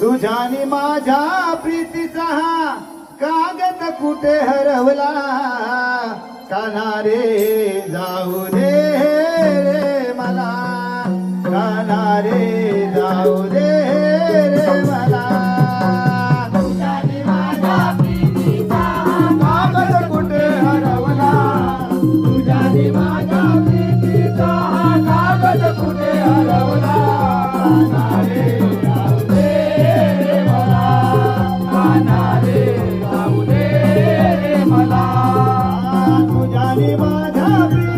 तुझ्यानी माझ्या प्रीतीचा हा कागद कुठे हरवला? कानारे जाऊ दे. I'll be